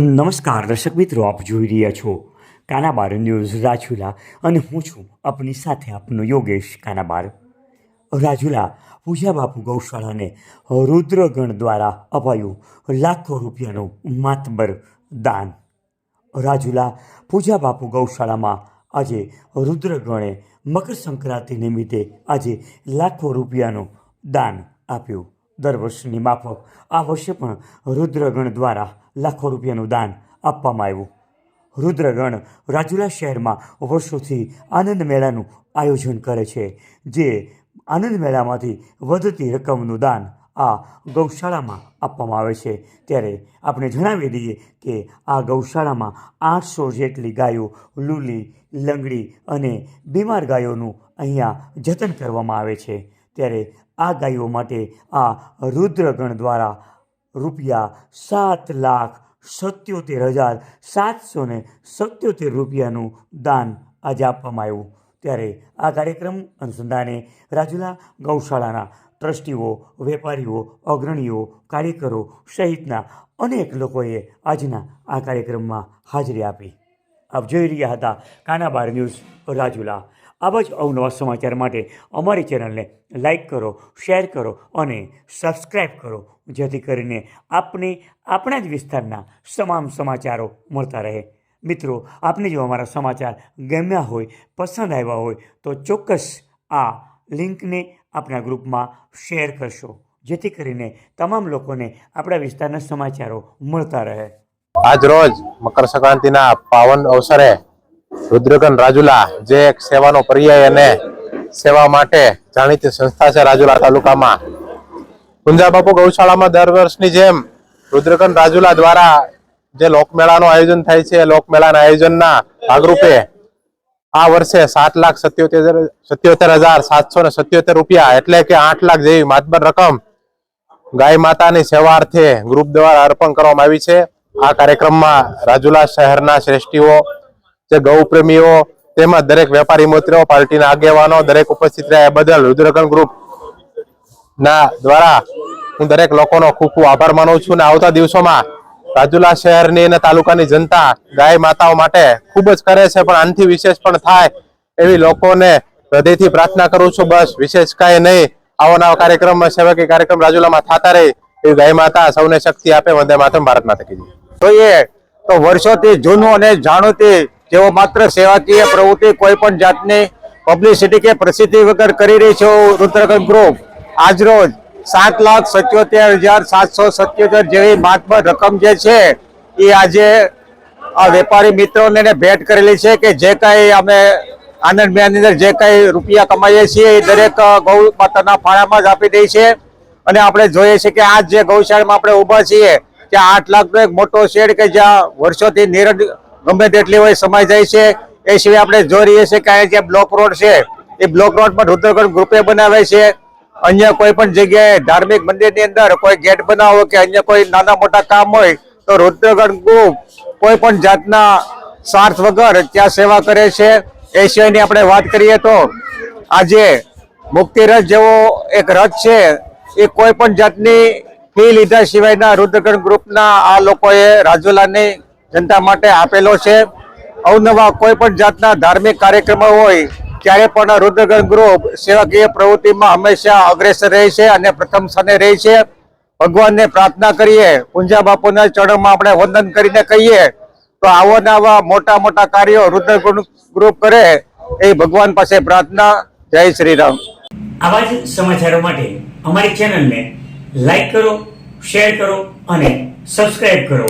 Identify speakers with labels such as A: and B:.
A: નમસ્કાર દર્શક મિત્રો, આપ જોઈ રહ્યા છો કાનાબાર ન્યૂઝ રાજુલા અને હું છું આપની સાથે આપનો યોગેશ કાનાબાર. રાજુલા, પૂજા બાપુ ગૌશાળાને રુદ્રગણ દ્વારા અપાયું લાખો રૂપિયાનું માતબર દાન. રાજુલા, પૂજા બાપુ ગૌશાળામાં આજે રુદ્રગણે મકર સંક્રાંતિ નિમિત્તે આજે લાખો રૂપિયાનું દાન આપ્યું. દર વર્ષની માફક. આ વર્ષે પણ રુદ્રગણ દ્વારા લાખો રૂપિયાનું દાન આપવામાં આવ્યું. રુદ્રગણ રાજુલા શહેરમાં વર્ષોથી આનંદ મેળાનું આયોજન કરે છે, જે આનંદ મેળામાંથી વધતી રકમનું દાન આ ગૌશાળામાં આપવામાં આવે છે. ત્યારે આપણે જણાવી દઈએ કે આ ગૌશાળામાં આઠસો જેટલી ગાયો, લૂલી, લંગડી અને બીમાર ગાયોનું અહીંયા જતન કરવામાં આવે છે. ત્યારે આ ગાયો માટે આ રુદ્રગણ દ્વારા રૂપિયા સાત લાખ સત્યોતેર હજાર સાતસો ને સત્યોતેર રૂપિયાનું દાન આજે આપવામાં આવ્યું. ત્યારે આ કાર્યક્રમ અનુસંધાને રાજુલા ગૌશાળાના ટ્રસ્ટીઓ, વેપારીઓ, અગ્રણીઓ, કાર્યકરો સહિતના અનેક લોકોએ આજના આ કાર્યક્રમમાં હાજરી આપી. આપ જોઈ રહ્યા હતા કાનાબાર ન્યૂઝ રાજુલા. આવા જ અવનવા સમાચાર માટે અમારી ચેનલને લાઈક કરો, શેર કરો અને સબસ્ક્રાઈબ કરો, જેથી કરીને આપને આપણા જ વિસ્તારના તમામ સમાચારો મળતા રહે. મિત્રો, આપને જો અમારા સમાચાર ગમ્યા હોય, પસંદ આવ્યા હોય, તો ચોક્કસ આ લિંકને આપણા ગ્રુપમાં શેર કરશો, જેથી કરીને તમામ લોકોને આપણા વિસ્તારના સમાચારો મળતા રહે.
B: આજ રોજ મકર સંક્રાંતિના પાવન અવસરે રુદ્રગન રાજુલા જે એક સેવાનો પર્યાય અને સેવા માટે જાણીતી સંસ્થા છે રાજુલા તાલુકામાં. બાપુ ગૌશાળામાં દર વર્ષની જેમ રુદ્રગન રાજુલા દ્વારા જે લોકમેળાનું આયોજન થાય છે લોકમેળાના આયોજનના ભાગરૂપે આ વર્ષે સાત લાખ સત્યોતેર સત્યોતેર હજાર સાતસો ને સત્યોતેર રૂપિયા એટલે કે આઠ લાખ જેવી માતબર રકમ ગાય માતાની સેવાર્થે ગ્રુપ દ્વારા અર્પણ કરવામાં આવી છે. આ કાર્યક્રમમાં રાજુલા શહેરના શ્રેષ્ઠીઓ જે ગૌ પ્રેમીઓ તેમજ દરેક વેપારી મિત્રો પાર્ટીના આગેવાનો, દરેક ઉપસ્થિત રહ્યા. બદલ રુદ્રગણ ગ્રુપ ના દ્વારા હું દરેક લોકોનો ખૂબ ખૂબ આભાર માનું છું. અને આવતા દિવસોમાં રાજુલા શહેરની અને તાલુકાની જનતા ગાય માતાઓ માટે ખૂબ જ કરે છે, પણ આનાથી વિશેષ પણ થાય એવી લોકોને હૃદયથી પ્રાર્થના કરું છું. બસ વિશેષ કાંઈ નહીં. આવો નવા કાર્યક્રમ, સેવકી કાર્યક્રમ રાજુલામાં થતા રહે એવી ગાય માતા સૌને શક્તિ આપે. વંદે માતમ ભારત માતા કીધી.
C: જોઈએ તો વર્ષોથી જૂનું અને જાણીતી જેઓ માત્ર સેવાકીય પ્રવૃત્તિ કોઈ પણ જાતની પબ્લિસિટી કે પ્રસિદ્ધિ વગર કરી રહી છે એવું રુદ્રગઢ ગ્રુપ આજરોજ સાત લાખ સત્યોતેર હજાર સાતસો સત્યોતેર જેવી માતબર રકમ જે છે, એ આજે આ વેપારી મિત્રોને ભેટ કરેલી છે કે જે કાંઈ અમે આનંદ મેળાની અંદર જે કાંઈ રૂપિયા કમાઈએ છીએ, એ દરેક ગૌ માતાના ફાળામાં જ આપી દઈએ છીએ. અને આપણે જોઈએ છીએ કે આ જે ગૌશાળામાં આપણે ઊભા છીએ, ત્યાં આઠ લાખનો એક મોટો શેડ કે જ્યાં વર્ષોથી નિરડ ગમે તેટલી હોય સમાઈ જાય છે. એ સિવાય આપણે જોઈ રહીએ છીએ કે અહીંયા જે બ્લોક રોડ છે, એ બ્લોક રોડ પણ રુદ્રગઢ ગ્રુપે બનાવે છે. અન્ય કોઈ પણ જગ્યાએ ધાર્મિક મંદિરની અંદર કોઈ ગેટ બનાવો કે અન્ય કોઈ નાના મોટા કામ હોય, તો રુદ્રગઢ ગ્રુપ કોઈ પણ જાતના સ્વાર્થ વગર ત્યાં સેવા કરે છે. એ સિવાયની આપણે વાત કરીએ તો આજે મુક્તિ રથ જેવો એક રથ છે, એ કોઈ પણ જાતની ફી લીધા સિવાયના રુદ્રગઢ ગ્રુપના આ લોકોએ રાજુલાની જનતા માટે આપેલો છે. અવનવા કોઈ પણ જાતના ધાર્મિક કાર્યક્રમો હોય ત્યારે પણ રુદ્રગણ ગ્રુપ સેવાકીય પ્રવૃત્તિમાં હંમેશા અગ્રેસર રહે છે અને પ્રથમ સ્થાને રહે છે. ભગવાનને પ્રાર્થના કરીએ, પૂંજા બાપુના ચરણમાં આપણે વંદન કરીને કહીએ, તો આવો મોટા મોટા કાર્યો રુદ્રગઢ ગ્રુપ કરે, એ ભગવાન પાસે પ્રાર્થના. જય શ્રી રામ
A: આવા જ સમાચારો માટે અમારી ચેનલને લાઈક કરો, શેર કરો અને સબસ્ક્રાઈબ કરો.